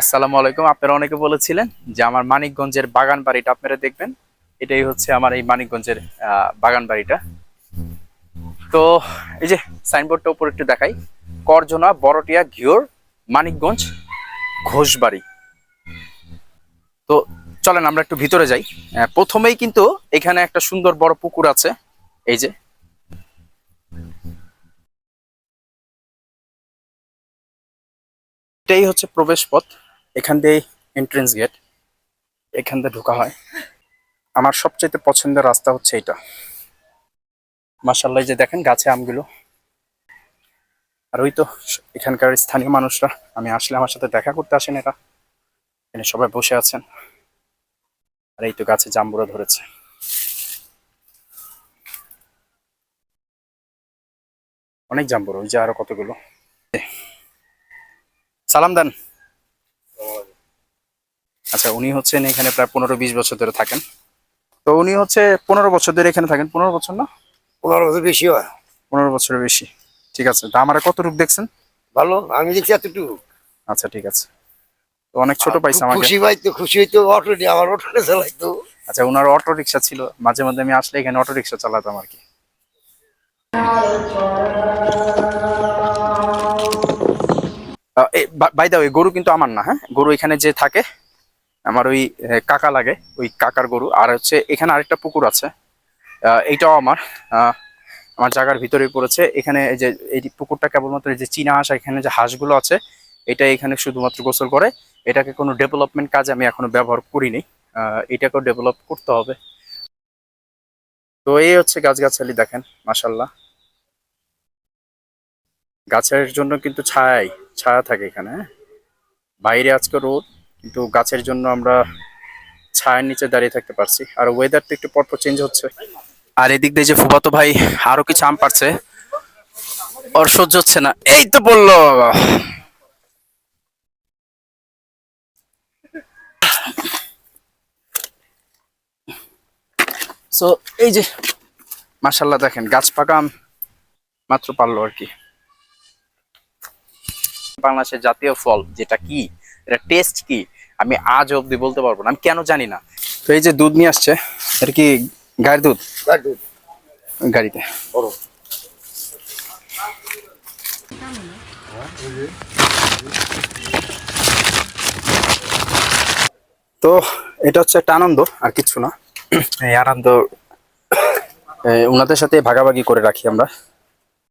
আসসালামু আলাইকুম। আপনারা অনেকে বলেছিলেন যে আমার মানিকগঞ্জের বাগান বাড়িটা আপনারা দেখবেন। এটাই হচ্ছে আমার এই মানিকগঞ্জের বাগান বাড়িটা তো এই যে সাইনবোর্ডটা উপর একটু দেখাই। করজনা বড়টিয়া ঘিওর মানিকগঞ্জ ঘোষবাড়ি। তো চলেন আমরা একটু ভিতরে যাই। প্রথমেই কিন্তু এখানে একটা সুন্দর বড় পুকুর আছে। এই যে এটাই হচ্ছে প্রবেশ পথ এখান দিয়ে এন্ট্রেন্স গেট এখান দিয়ে ঢোকা হয়। আমার সবচেয়ে পছন্দের রাস্তা হচ্ছে এটা মাসাল্লাহ যে দেখেন গাছে আমগুলো। আর ওই তো এখানকার স্থানীয় মানুষরা। আমি আসলে আমার সাথে দেখা করতে আসেন এরা। এখানে সবাই বসে আছেন। আর এই তো গাছে জাম্বুরা ধরেছে। অনেক জাম্বুরা, ওই যে আরও কতগুলো। সালাম দেন। আচ্ছা উনি হচ্ছেন এখানে প্রায় পনেরো বিশ বছর ধরে থাকেন। তো উনি হচ্ছে পনেরো বছর ধরে এখানে থাকেন। পনেরো বছর না? পনেরো বছর বেশি হয়। পনেরো বছরের বেশি। ঠিক আছে তা আমার কত রূপ দেখছেন? ভালো আমি দেখছি এতটুকু। আচ্ছা ঠিক আছে। তো অনেক ছোট পাইছে আমাকে। খুশি পাইতো খুশি হইতো অটো নিয়ে আমার অটো চালাইতো আচ্ছা ওনার অটো রিক্সা ছিল। মাঝে মাঝে আমি আসলে এখানে অটো রিক্সা চালাতাম আর কি। বাই দা ওই গরু কিন্তু আমার না হ্যাঁ? গরু এখানে যে থাকে, আমার ওই কাকা লাগে, ওই কাকার গরু। আর হচ্ছে এখানে আরেকটা পুকুর আছে এইটাও আমার আমার জায়গার ভিতরে পড়েছে। এখানে যে, এই পুকুরটা কেবলমাত্র যে চীনা হাঁস, এখানে যে হাঁসগুলো আছে, এটা এখানে শুধুমাত্র গোসল করে। এটাকে কোনো ডেভেলপমেন্ট কাজে আমি এখনও ব্যবহার করিনি এটাকেও ডেভেলপ করতে হবে। তো এই হচ্ছে গাছগাছালি দেখেন মাসাল্লাহ গাছের জন্য কিন্তু ছায়াই, ছায়া থাকে এখানে হ্যাঁ? বাইরে আজকে রোদ, কিন্তু গাছের জন্য আমরা ছায়ার নিচে দাঁড়িয়ে থাকতে পারছি। আর ওয়েদার তো একটু পরপর চেঞ্জ হচ্ছে। আর এদিক দিয়ে যে ফুবাতো ভাই আরও কিছু আম পারছে ওর সহ্য হচ্ছে না। এই তো বলল। সো এই যে মাসাল্লাহ দেখেন, গাছ পাকা আম মাত্র পারল আর কি। বাংলাদেশের জাতীয় ফল যেটা কি? এটা টেস্ট কি? আমি আজ অবধি বলতে পারব না আমি কেন জানি না। তো এই যে দুধ নিয়ে আসছে এটা কি গায়ের দুধ? গাড়িতে। তো এটা হচ্ছে একটা আনন্দ আর কিছু না। এই আনন্দ ওনাদের সাথে ভাগাভাগি করে রাখি আমরা।